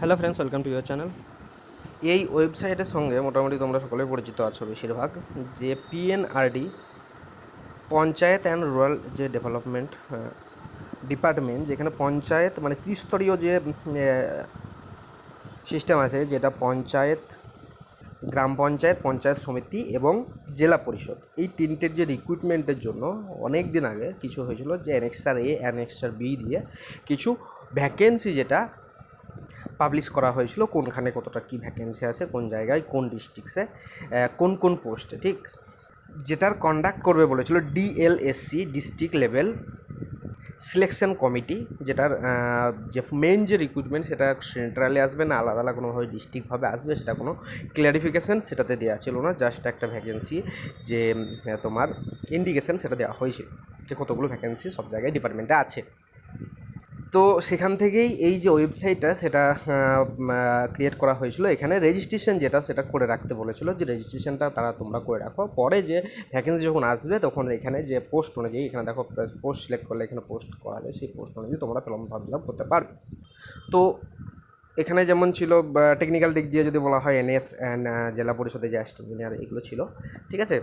Hello friends welcome to your channel এই ওয়েবসাইটের সঙ্গে মোটামুটি তোমরা সকলে পরিচিত আছো বেশিরভাগ। যে পিএনআরডি পঞ্চায়েত অ্যান্ড রুরাল যে ডেভেলপমেন্ট ডিপার্টমেন্ট যেখানে পঞ্চায়েত মানে ত্রিস্তরীয় যে সিস্টেম আছে, যেটা পঞ্চায়েত, গ্রাম পঞ্চায়েত পঞ্চায়েত সমিতি এবং জেলা পরিষদ। এই তিনটের যে রিক্রুটমেন্টের জন্য অনেক দিন আগে কিছু হয়েছিল যে অ্যানেক্সার এ অ্যানেক্সার বি দিয়ে কিছু ভ্যাকেন্সি যেটা পাবলিশ করা হয়েছিল কোনখানে কতটা কী ভ্যাকেন্সি আছে, কোন জায়গায়, কোন ডিস্ট্রিক্টসে কোন কোন পোস্টে ঠিক? যেটার কন্ডাক্ট করবে বলেছিল DLSC district level selection committee যেটার যে মেন যে রিক্রুটমেন্ট সেটা সেন্ট্রালে আসবে না, আলাদা আলাদা কোনোভাবে ডিস্ট্রিক্টভাবে আসবে, সেটা কোনো ক্লিয়ারিফিকেশান সেটাতে দেওয়া ছিল না জাস্ট একটা ভ্যাকেন্সি যে তোমার ইন্ডিকেশন সেটা দেওয়া হয়েছিল যে কতগুলো ভ্যাকেন্সি সব জায়গায় ডিপার্টমেন্টে আছে। তো সেখান থেকেই এই যে ওয়েবসাইটটা সেটা ক্রিয়েট করা হয়েছিল। এখানে রেজিস্ট্রেশন যেটা সেটা করে রাখতে বলেছিল যে রেজিস্ট্রেশনটা তারা তোমরা করে রাখো। পরে যে ভ্যাকেন্সি যখন আসবে তখন এখানে যে পোস্ট অনুযায়ী, এখানে দেখো পোস্ট সিলেক্ট করলে এখানে পোস্ট করা যায়। সেই পোস্ট অনুযায়ী তোমরা ফর্ম ফিল আপ করতে পারবে। তো এখানে যেমন ছিল টেকনিক্যাল দিক দিয়ে যদি বলা হয় এনএস অ্যান্ড জেলা পরিষদে যে অ্যাসিস্ট্যান্ট ইঞ্জিনিয়ার এগুলো ছিল, ঠিক আছে?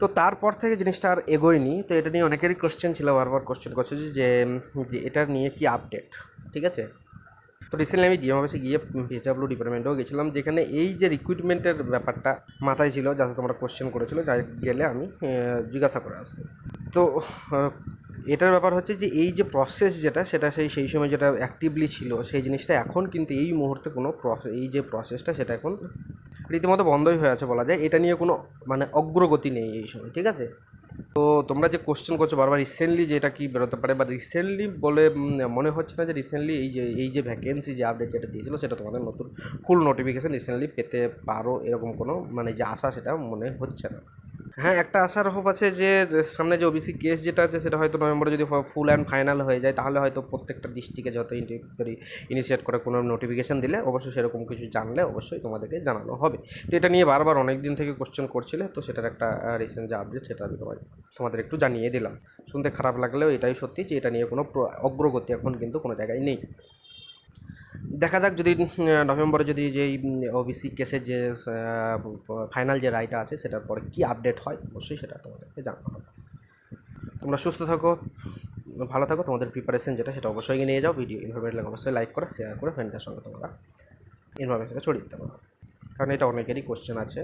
তো তারপর থেকে জিনিসটা আর এগোয়নি, তো এটা নিয়ে অনেকেরই কোশ্চেন ছিল, বারবার কোশ্চেন করছে যে যে এটার নিয়ে কি আপডেট ঠিক আছে? তো রিসেন্টলি আমি ডিএম অফিসে গিয়ে পিএইচডাব্লিউ ডিপার্টমেন্টেও গেছিলাম, যেখানে এই যে রিক্রুটমেন্টের ব্যাপারটা মাথায় ছিল, যাতে তোমরা কোশ্চেন করেছিল, যাই গেলে আমি জিজ্ঞাসা করে আসব। তো এটার ব্যাপার হচ্ছে যে এই যে প্রসেস যেটা, সেটা সেই সেই সময় যেটা অ্যাক্টিভলি ছিল, সেই জিনিসটা এখন কিন্তু এই মুহূর্তে কোনো এই যে প্রসেসটা সেটা এখন রীতিমতো বন্ধই হয়ে আছে বলা যায়। এটা নিয়ে কোনো মানে অগ্রগতি নেই এই সময়, ঠিক আছে? তো তোমরা যে কোশ্চেন করছ বারবার রিসেন্টলি যেটা কি বেরোতে পারে, বা রিসেন্টলি বলে মনে হচ্ছে না যে রিসেন্টলি এই যে এই যে ভ্যাকেন্সি যে আপডেট যেটা দিয়েছিল, সেটা তোমাদের নতুন ফুল নোটিফিকেশান রিসেন্টলি পেতে পারো, এরকম কোনো মানে যে আশা, সেটা মনে হচ্ছে না। হ্যাঁ একটা আশার হোপ আছে যে সামনে যে ওবিসি কেস যেটা আছে, সেটা হয়তো নভেম্বরে যদি ফুল অ্যান্ড ফাইনাল হয়ে যায়, তাহলে হয়তো প্রত্যেকটা ডিস্ট্রিক্টে যত ইনিশিয়েট করে কোনো নোটিফিকেশান দিলে অবশ্যই সেরকম কিছু জানলে অবশ্যই তোমাদেরকে জানানো হবে। তো এটা নিয়ে বারবার অনেক দিন থেকে কোশ্চেন করছিলে, তো সেটার একটা রিসেন্ট যে আপডেট সেটা আমি তোমার তোমাদের একটু জানিয়ে দিলাম। শুনতে খারাপ লাগলেও এটাই সত্যি যে, এটা নিয়ে কোনো অগ্রগতি এখন কিন্তু কোনো জায়গায় নেই। দেখা যাক যদি নভেম্বরে যদি যেই ওবিসি কেসের যে ফাইনাল যে রায়টা আছে, সেটার পরে কী আপডেট হয়, অবশ্যই সেটা তোমাদেরকে জানানো হবে। তোমরা সুস্থ থাকো, ভালো থাকো, তোমাদের প্রিপারেশন যেটা, সেটা অবশ্যই নিয়ে যাও ভিডিও ইনফরমেট লাগে অবশ্যই লাইক করে শেয়ার করে ফ্রেন্ডদের সঙ্গে তোমরা ইনফরমেশনটা ছড়িয়ে দিতে পারো। কারণ এটা অনেকেরই কোশ্চেন আছে।